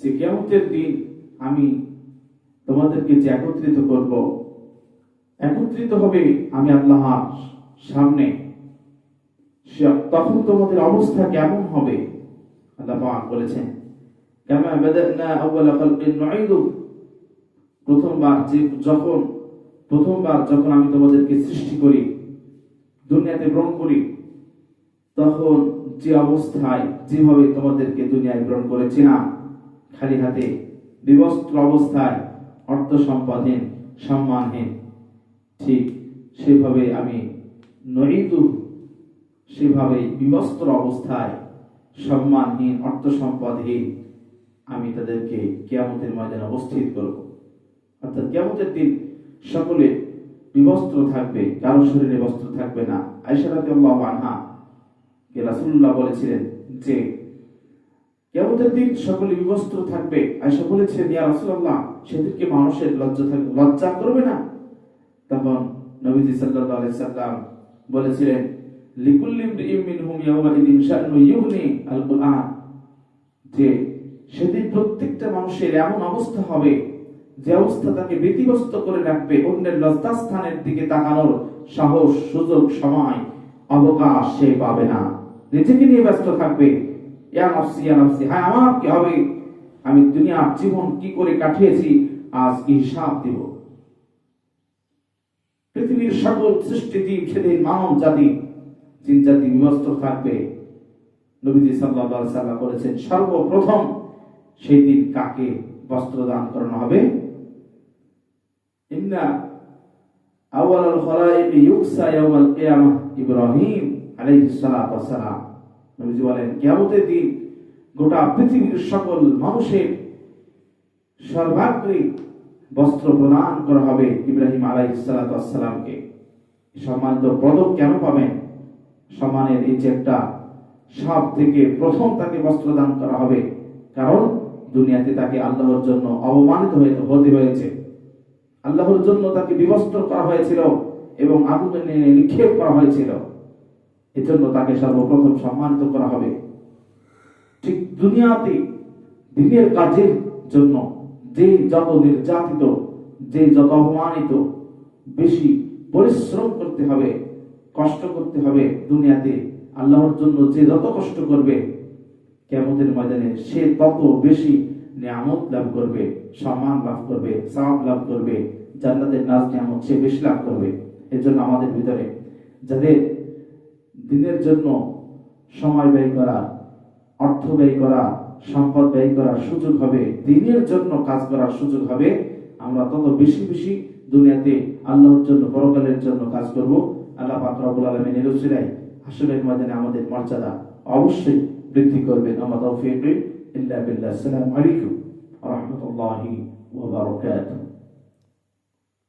যে কেমতের দিন আমি তোমাদেরকে যে একত্রিত করব, একত্রিত হবে আমি আল্লাহর সামনে। তখন তোমাদের অবস্থা কেমন হবে? আল্লাহ বলেছেন প্রথমবার যখন প্রথমবার যখন আমি তোমাদেরকে সৃষ্টি করি, দুনিয়াতে গ্রহণ করি, তখন যে অবস্থায় যেভাবে তোমাদেরকে দুনিয়ায় গ্রহণ করেছিলাম খালি হাতে বিবস্ত্র অবস্থায় অর্থ সম্পদহীন সম্মানহীন ঠিক সেভাবে আমি নইতু সেভাবে বিবস্ত্র অবস্থায় সম্মানহীন অর্থ সম্পদহীন আমি তাদেরকে কিয়ামতের ময়দানে অবস্থিত করব। অর্থাৎ কিয়ামতের দিন সকলে বিবস্ত্র থাকবে, কারও শরীরে বস্ত্র থাকবে না। রাদিয়াল্লাহু আনহা কে রাসূলুল্লাহ বলেছিলেন যে কিয়ামতের দিন সকলে বিবস্ত্র থাকবে। আয়সা সেদিনকে মানুষের লজ্জা থাকবে লজ্জা করবে না? তখন নবীজি বলেছিলেন যে সেদিন প্রত্যেকটা মানুষের এমন অবস্থা হবে যে অবস্থা তাকে ব্যতিব্যস্ত করে রাখবে, অন্যের লজ্জাস্থানের দিকে তাকানোর সাহস, সুযোগ, সময়, অবকাশ সে পাবে না। নিজেকে নিয়ে ব্যস্ত থাকবে আমার, কি হবে? আমি দুনিয়ার জীবন কি করে কাটিয়েছি? আজ হিসাব পৃথিবীর সকল সেদিন মানব জাতি, জিন জাতি থাকবে। নবীজি সাল্লাম বলেছেন, সর্বপ্রথম সেই দিন কাকে বস্ত্র দান করানো হবে? ইব্রাহিম সালাম। নবীজি বলেন, কিয়ামতের দিন গোটা পৃথিবীর সকল মানুষের সর্বাগ্রে বস্ত্র প্রদান করা হবে ইব্রাহিম আলাইহিস সালাতু ওয়াস সালামকে। সম্মানিত পদক কেন পাবেন? সম্মানের এই একটা সব থেকে প্রথম তাকে বস্ত্র দান করা হবে। কারণ দুনিয়াতে তাকে আল্লাহর জন্য অবমানিত হয়ে- হতে হয়েছে। আল্লাহর জন্য তাকে বিবস্ত্র করা হয়েছিল এবং আগুনে নিক্ষেপ করা হয়েছিল। এজন্য তাকে সর্বপ্রথম সম্মানিত করা হবে। ঠিক দুনিয়াতে দিনের কাজের জন্য যে যত নির্যাতিত, যে যত অপমানিত, বেশি পরিশ্রম করতে হবে, কষ্ট করতে হবে দুনিয়াতে, আল্লাহর জন্য যে যত কষ্ট করবে কেমতের ময়দানে সে তত বেশি নিয়ামত লাভ করবে, সম্মান লাভ করবে সাহাব লাভ করবে, জান্নাতের নাচ নিয়ামত সে বেশি লাভ করবে। এর জন্য আমাদের ভিতরে যাদের দিনের জন্য সময় ব্যয় করা, অর্থ ব্যয় করা, সম্পদ ব্যয় করার সুযোগ হবে, দিনের জন্য কাজ করার সুযোগ হবে। আমরা তত বেশি বেশি দুনিয়াতে আল্লাহর জন্য, পরকালের জন্য কাজ করব। আল্লাহ পাক রব্বুল আলামিনের উসিলায় হাসরের ময়দানে আমাদের মর্যাদা অবশ্যই বৃদ্ধি করবেন। তৌফিক ইল্লা বিল্লাহ। আসসালামু আলাইকুম ওয়া রাহমাতুল্লাহি ওয়া বারাকাতুহু।